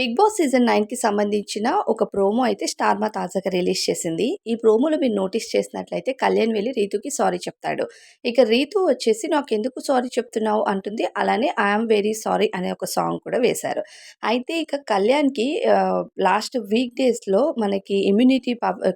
Big boss season నైన్కి సంబంధించిన ఒక ప్రోమో అయితే స్టార్మా తాజాగా రిలీజ్ చేసింది. ఈ ప్రోమోలో మీరు నోటీస్ చేసినట్లయితే కళ్యాణ్ వెళ్ళి రీతుకి సారీ చెప్తాడు. ఇక రీతు వచ్చేసి నాకు ఎందుకు సారీ చెప్తున్నావు? అంటుంది. అలానే ఐఎమ్ వెరీ సారీ అనే ఒక సాంగ్ కూడా వేశారు. అయితే ఇక కళ్యాణ్కి లాస్ట్ వీక్ డేస్లో మనకి ఇమ్యూనిటీ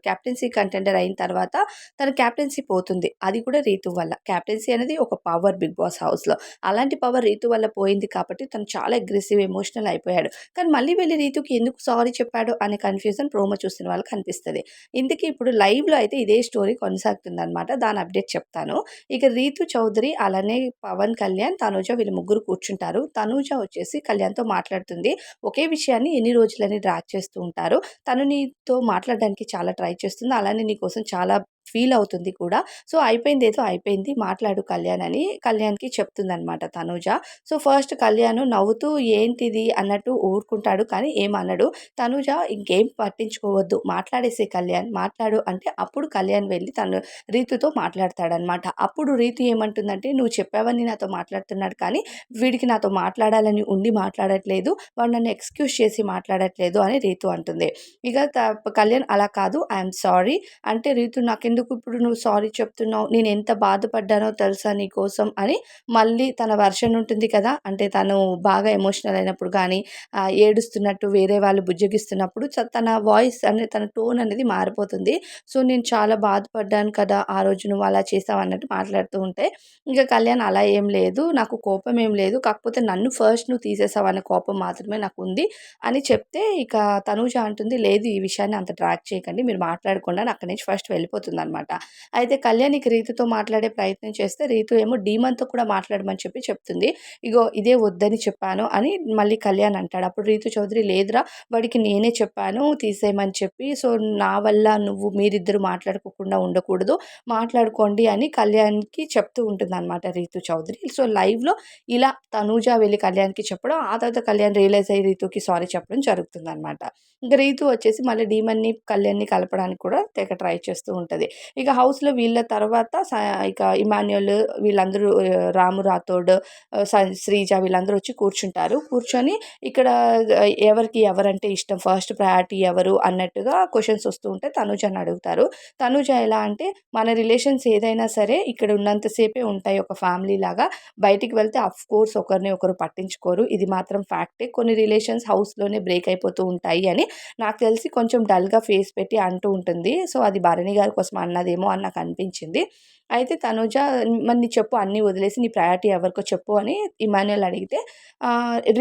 క్యాప్టెన్సీ కంటెండర్ అయిన తర్వాత తన క్యాప్టెన్సీ పోతుంది. అది కూడా రీతు వల్ల. క్యాప్టెన్సీ అనేది ఒక పవర్ బిగ్ బాస్ హౌస్లో. అలాంటి పవర్ రీతు వల్ల పోయింది కాబట్టి తను చాలా అగ్రెసివ్ ఎమోషనల్ అయిపోయాడు. కానీ మళ్ళీ వెళ్ళి రీతుకి ఎందుకు సారీ చెప్పాడు అనే కన్ఫ్యూజన్ ప్రోమో చూసిన వాళ్ళకి కనిపిస్తుంది ఇందుకే ఇప్పుడు లైవ్లో అయితే ఇదే స్టోరీ కొనసాగుతుందనమాట దాని అప్డేట్ చెప్తాను. ఇక రీతు చౌదరి అలానే పవన్ కళ్యాణ్ తనూజ వీళ్ళు ముగ్గురు కూర్చుంటారు. తనూజ వచ్చేసి కళ్యాణ్తో మాట్లాడుతుంది. ఒకే విషయాన్ని ఎన్ని రోజులని డ్రాక్ చేస్తూ ఉంటారు. తను నీతో మాట్లాడడానికి చాలా ట్రై చేస్తుంది. అలానే నీకోసం చాలా ఫీల్ అవుతుంది కూడా. సో అయిపోయింది ఏదో అయిపోయింది. మాట్లాడు కళ్యాణ్ అని కళ్యాణ్కి చెప్తుందనమాట తనూజ. సో ఫస్ట్ కళ్యాణ్ నవ్వుతూ ఏంటిది? అన్నట్టు ఊరుకుంటాడు కానీ ఏమన్నాడు తనూజ ఇంకేం పట్టించుకోవద్దు. మాట్లాడేసే కళ్యాణ్. మాట్లాడు అంటే అప్పుడు కళ్యాణ్ వెళ్ళి తను రీతుతో మాట్లాడతాడనమాట అప్పుడు రీతు ఏమంటుందంటే నువ్వు చెప్పావని నాతో మాట్లాడుతున్నాడు కానీ వీడికి నాతో మాట్లాడాలని ఉండి మాట్లాడట్లేదు. వాడు నన్ను ఎక్స్క్యూజ్ చేసి మాట్లాడట్లేదు అని రీతు అంటుంది. ఇక కళ్యాణ్ అలా కాదు. ఐఎమ్ సారీ అంటే రీతు నాకెందుకు ఇప్పుడు నువ్వు సారీ చెప్తున్నావు? నేను ఎంత బాధపడ్డానో తెలుసా నీ కోసం అని మళ్ళీ తన వర్షన్ ఉంటుంది కదా? అంటే తను బాగా ఎమోషనల్ అయినప్పుడు కానీ ఏడుస్తున్నట్టు వేరే వాళ్ళు బుజ్జగిస్తున్నప్పుడు తన వాయిస్ అనేది తన టోన్ అనేది మారిపోతుంది. సో నేను చాలా బాధపడ్డాను కదా ఆ రోజు నువ్వు అలా చేసావు అన్నట్టు మాట్లాడుతూ ఉంటే ఇంకా కళ్యాణ్ అలా ఏం లేదు నాకు కోపం ఏం లేదు కాకపోతే నన్ను ఫస్ట్ నువ్వు తీసేసావు అనే కోపం మాత్రమే నాకు ఉంది అని చెప్తే ఇక తనూజ అంటుంది లేదు ఈ విషయాన్ని అంత ట్రాక్ చేయకండి మీరు మాట్లాడకుండా అక్కడి నుంచి ఫస్ట్ వెళ్ళిపోతుంది అనమాట. అయితే కళ్యాణికి రీతుతో మాట్లాడే ప్రయత్నం చేస్తే రీతు ఏమో డీమన్తో కూడా మాట్లాడమని చెప్పి చెప్తుంది. ఇగో ఇదే వద్దని చెప్పాను అని మళ్ళీ కళ్యాణ్ అంటాడు. అప్పుడు రీతు చౌదరి లేదురా వాడికి నేనే చెప్పాను తీసేయమని చెప్పి. సో నా వల్ల నువ్వు మీరిద్దరు మాట్లాడుకోకుండా ఉండకూడదు. మాట్లాడుకోండి అని కళ్యాణ్కి చెప్తూ ఉంటుంది అనమాట రీతు చౌదరి. సో లైవ్లో ఇలా తనూజ వెళ్ళి కళ్యాణ్కి చెప్పడం ఆ తర్వాత కళ్యాణ్ రియలైజ్ అయ్యి రీతుకి సారీ చెప్పడం జరుగుతుంది అనమాట ఇంకా రీతు వచ్చేసి మళ్ళీ డీమన్ని కళ్యాణ్ని కలపడానికి కూడా తెగ ట్రై చేస్తూ ఉంటుంది. ఇక హౌస్లో వీళ్ళ తర్వాత ఇక ఇమాన్యుల్ వీళ్ళందరూ రాము రాథోడ్ శ్రీజ వీళ్ళందరూ వచ్చి కూర్చుంటారు. కూర్చొని ఇక్కడ ఎవరికి ఎవరంటే ఇష్టం ఫస్ట్ ప్రయారిటీ ఎవరు అన్నట్టుగా క్వశ్చన్స్ వస్తూ ఉంటే తనుజని అడుగుతారు. తనుజ ఎలా అంటే మన రిలేషన్స్ ఏదైనా సరే ఇక్కడ ఉన్నంతసేపే ఉంటాయి ఒక ఫ్యామిలీ లాగా. బయటికి వెళ్తే అఫ్ కోర్స్ ఒకరిని ఒకరు పట్టించుకోరు. ఇది మాత్రం ఫ్యాక్టే. కొన్ని రిలేషన్స్ హౌస్లోనే బ్రేక్ అయిపోతూ ఉంటాయి అని నాకు తెలిసి కొంచెం డల్గా ఫేస్ పెట్టి అంటూ ఉంటుంది. సో అది భరణి గారి కోసం అన్నదేమో అని నాకు అనిపించింది. అయితే తనుజ మరి నీ చెప్పు అన్నీ వదిలేసి నీ ప్రయారిటీ ఎవరికో చెప్పు అని ఇమాన్యుల్ అడిగితే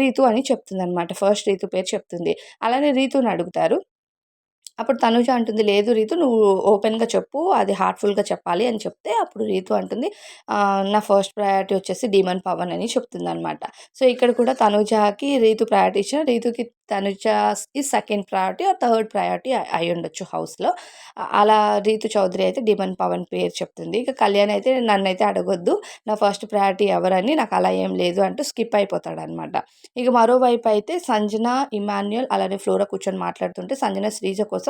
రీతు అని చెప్తుంది అనమాట ఫస్ట్ రీతు పేరు చెప్తుంది. అలానే రీతుని అడుగుతారు. అప్పుడు తనుజ అంటుంది లేదు రీతు నువ్వు ఓపెన్గా చెప్పు అది హార్ట్ఫుల్గా చెప్పాలి అని చెప్తే అప్పుడు రీతు అంటుంది నా ఫస్ట్ ప్రయారిటీ వచ్చేసి డీమన్ పవన్ అని చెప్తుంది అనమాట సో ఇక్కడ కూడా తనుజాకి రీతు ప్రయారిటీ ఇచ్చిన రీతుకి తనుజ ఈ సెకండ్ ప్రయారిటీ ఆ థర్డ్ ప్రయారిటీ అయి ఉండొచ్చు హౌస్లో. అలా రీతు చౌదరి అయితే డిమన్ పవన్ పేరు చెప్తుంది. ఇక కళ్యాణ్ అయితే నన్ను అయితే అడగొద్దు నా ఫస్ట్ ప్రయారిటీ ఎవరని నాకు అలా ఏం లేదు అంటూ స్కిప్ అయిపోతాడనమాట ఇక మరోవైపు అయితే సంజన ఇమాన్యుయల్ అలానే ఫ్లోరా కూర్చొని మాట్లాడుతుంటే సంజన శ్రీజ కోసం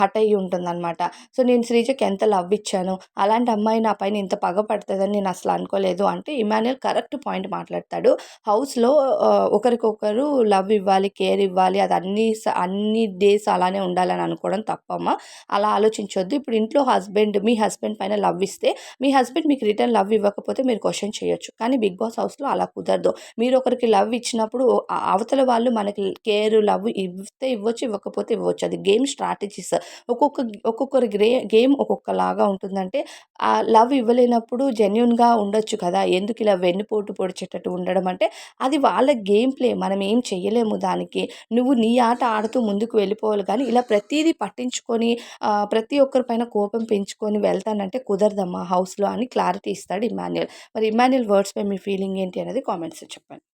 హట్ అయ్యి ఉంటుందన్నమాట. సో నేను శ్రీజకి ఎంత లవ్ ఇచ్చాను అలాంటి అమ్మాయి నా పైన ఇంత పగ పడుతుందని నేను అసలు అనుకోలేదు అంటే ఇమాన్యుల్ కరెక్ట్ పాయింట్ మాట్లాడతాడు. హౌస్లో ఒకరికొకరు లవ్ ఇవ్వాలి కేర్ ఇవ్వాలి అది అన్ని అన్ని డేస్ అలానే ఉండాలని అనుకోవడం తప్పమ్మ. అలా ఆలోచించొద్దు. ఇప్పుడు ఇంట్లో హస్బెండ్ మీ హస్బెండ్ పైన లవ్ ఇస్తే మీ హస్బెండ్ మీకు రిటర్న్ లవ్ ఇవ్వకపోతే మీరు క్వశ్చన్ చేయొచ్చు. కానీ బిగ్ బాస్ హౌస్లో అలా కుదరదు. మీరు ఒకరికి లవ్ ఇచ్చినప్పుడు అవతల వాళ్ళు మనకి కేర్ లవ్ ఇస్తే ఇవ్వచ్చు ఇవ్వకపోతే ఇవ్వచ్చు. అది గేమ్ స్ట్రాటజీస్. ఒక్కొక్క ఒక్కొక్కరి గ్రే గేమ్ ఒక్కొక్కలాగా ఉంటుందంటే ఆ లవ్ ఇవ్వలేనప్పుడు జెన్యున్గా ఉండొచ్చు కదా! ఎందుకు ఇలా వెన్నుపోటు పొడిచేటట్టు ఉండడం అంటే అది వాళ్ళ గేమ్ ప్లే. మనం ఏం చేయలేము దానికి. నువ్వు నీ ఆట ఆడుతూ ముందుకు వెళ్ళిపోవాలి కానీ ఇలా ప్రతిదీ పట్టించుకొని ప్రతి ఒక్కరి పైన కోపం పెంచుకొని వెళ్తానంటే కుదరదమ్మా హౌస్లో అని క్లారిటీ ఇస్తాడు ఇమాన్యుయల్ మరి ఇమాన్యుయల్ వర్డ్స్పై మీ ఫీలింగ్ ఏంటి అనేది కామెంట్స్ చెప్పండి.